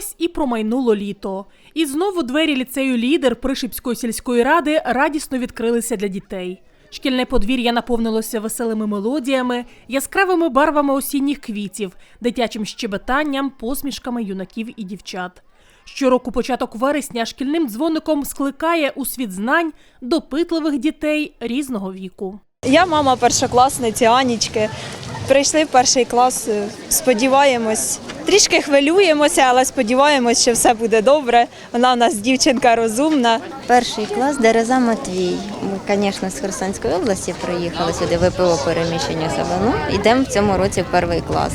Ось і промайнуло літо. І знову двері ліцею лідер Пришипської сільської ради радісно відкрилися для дітей. Шкільне подвір'я наповнилося веселими мелодіями, яскравими барвами осінніх квітів, дитячим щебетанням, посмішками юнаків і дівчат. Щороку початок вересня шкільним дзвоником скликає у світ знань допитливих дітей різного віку. Я мама першокласниці Анічки. Прийшли в перший клас, е, сподіваємось. Трішки хвилюємося, але сподіваємось, що все буде добре. Вона у нас дівчинка розумна. Перший клас Дереза Матвій. Ми, звісно, з Херсонської області приїхали сюди ВПО переміщення себе. Ну, йдемо в цьому році в перший клас.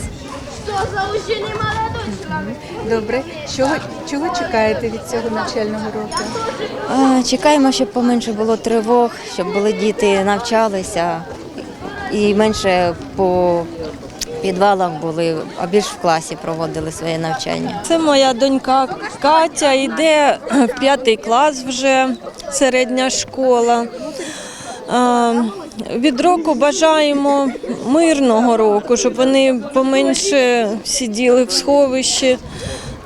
Добре. Чого, чого чекаєте від цього навчального року? Чекаємо, щоб поменше було тривог, щоб були діти навчалися і менше по підвалах були, а більш в класі проводили своє навчання. Це моя донька Катя, йде п'ятий клас вже середня школа. Від року бажаємо мирного року, щоб вони поменше сиділи в сховищі,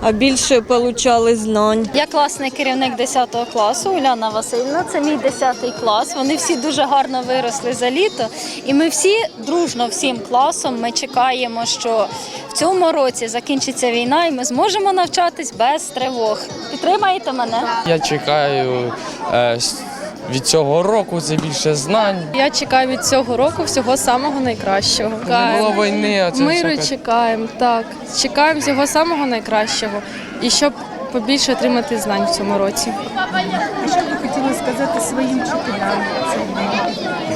а більше отримали знань. Я класний керівник 10 класу Уляна Васильівна. Це мій 10 клас. Вони всі дуже гарно виросли за літо. І ми всі дружно всім класом ми чекаємо, що в цьому році закінчиться війна, і ми зможемо навчатись без тривог. Підтримаєте мене? Я чекаю е, від цього року це більше знань. Я чекаю від цього року всього самого найкращого. Не було війни, а це Миру всяке- чекаємо, так. Чекаємо всього самого найкращого. І щоб побільше отримати знань в цьому році. Що б ви хотіли сказати своїм вчителям?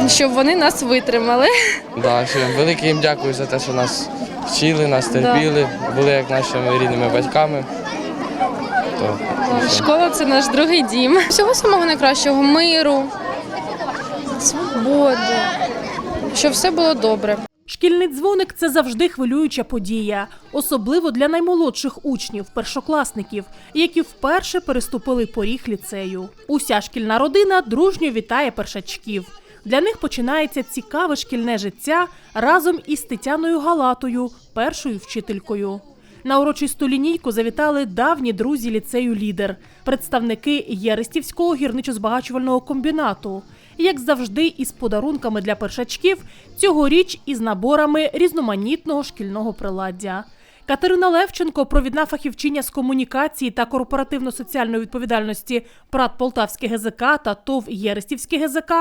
Щоб вони нас витримали. Да, ще велике їм дякую за те, що нас вчили, нас терпіли, були як нашими рідними батьками. То. Школа це наш другий дім. Всього самого найкращого миру, свободи. Щоб все було добре. Шкільний дзвоник це завжди хвилююча подія, особливо для наймолодших учнів, першокласників, які вперше переступили поріг ліцею. Уся шкільна родина дружньо вітає першачків. Для них починається цікаве шкільне життя разом із Тетяною Галатою, першою вчителькою. На урочисту лінійку завітали давні друзі ліцею Лідер, представники Єристівського гірничо-збагачувального комбінату. Як завжди, із подарунками для першачків, цьогоріч із наборами різноманітного шкільного приладдя. Катерина Левченко, провідна фахівчиня з комунікації та корпоративно-соціальної відповідальності ПРАТ Полтавське ГЗК та ТОВ Єрестівське ГЗК,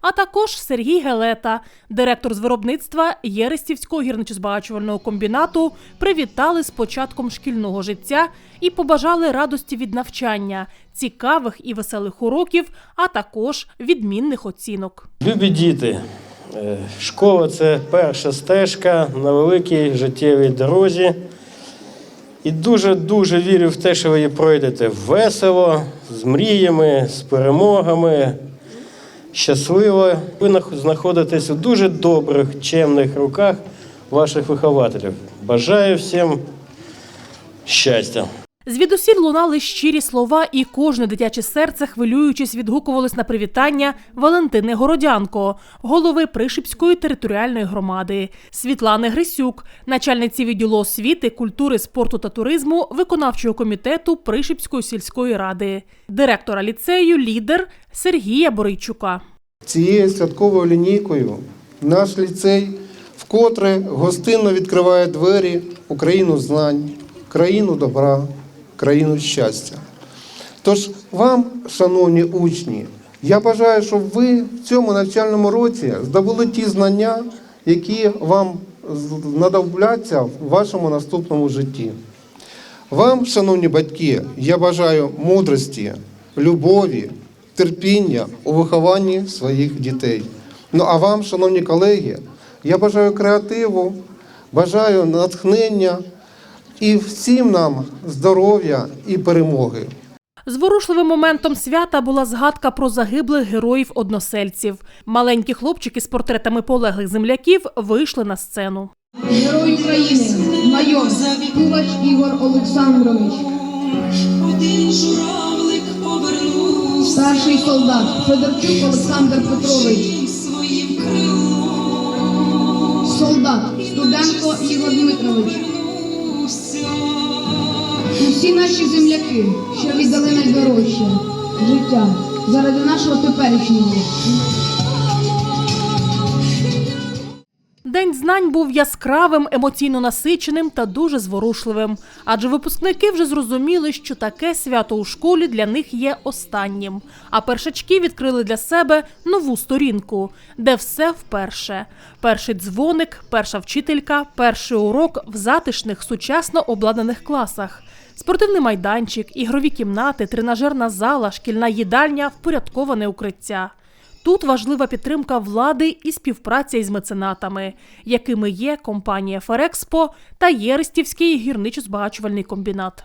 а також Сергій Гелета, директор з виробництва Єрестівського гірничо-збагачувального комбінату, привітали з початком шкільного життя і побажали радості від навчання, цікавих і веселих уроків, а також відмінних оцінок. Любі діти, е, школа це перша стежка на великій життєвій дорозі. І дуже-дуже вірю в те, що ви її пройдете весело, з мріями, з перемогами, щасливо. Ви знаходитесь у дуже добрих, чемних руках ваших вихователів. Бажаю всім щастя! Звідусіль лунали щирі слова, і кожне дитяче серце, хвилюючись, відгукувалось на привітання Валентини Городянко, голови Пришипської територіальної громади, Світлани Грисюк, начальниці відділу освіти, культури, спорту та туризму виконавчого комітету Пришипської сільської ради, директора ліцею Лідер Сергія Борийчука. Цією святковою лінійкою наш ліцей вкотре гостинно відкриває двері у країну знань, країну добра, країну щастя. Тож вам, шановні учні, я бажаю, щоб ви в цьому навчальному році здобули ті знання, які вам знадобляться в вашому наступному житті. Вам, шановні батьки, я бажаю мудрості, любові, терпіння у вихованні своїх дітей. Ну а вам, шановні колеги, я бажаю креативу, бажаю натхнення і всім нам здоров'я і перемоги. Зворушливим моментом свята була згадка про загиблих героїв-односельців. Маленькі хлопчики з портретами полеглих земляків вийшли на сцену. Герой України, майор Пувач Ігор Олександрович. Старший солдат Федорчук Олександр Петрович. Солдат Студенко Ігор Дмитрович. Усі наші земляки, що віддали найдорожче життя заради нашого теперішнього. День знань був яскравим, емоційно насиченим та дуже зворушливим. Адже випускники вже зрозуміли, що таке свято у школі для них є останнім. А першачки відкрили для себе нову сторінку, де все вперше: перший дзвоник, перша вчителька, перший урок в затишних сучасно обладнаних класах. Спортивний майданчик, ігрові кімнати, тренажерна зала, шкільна їдальня, впорядковане укриття. Тут важлива підтримка влади і співпраця із меценатами, якими є компанія Ферекспо та Єрестівський гірничо-збагачувальний комбінат.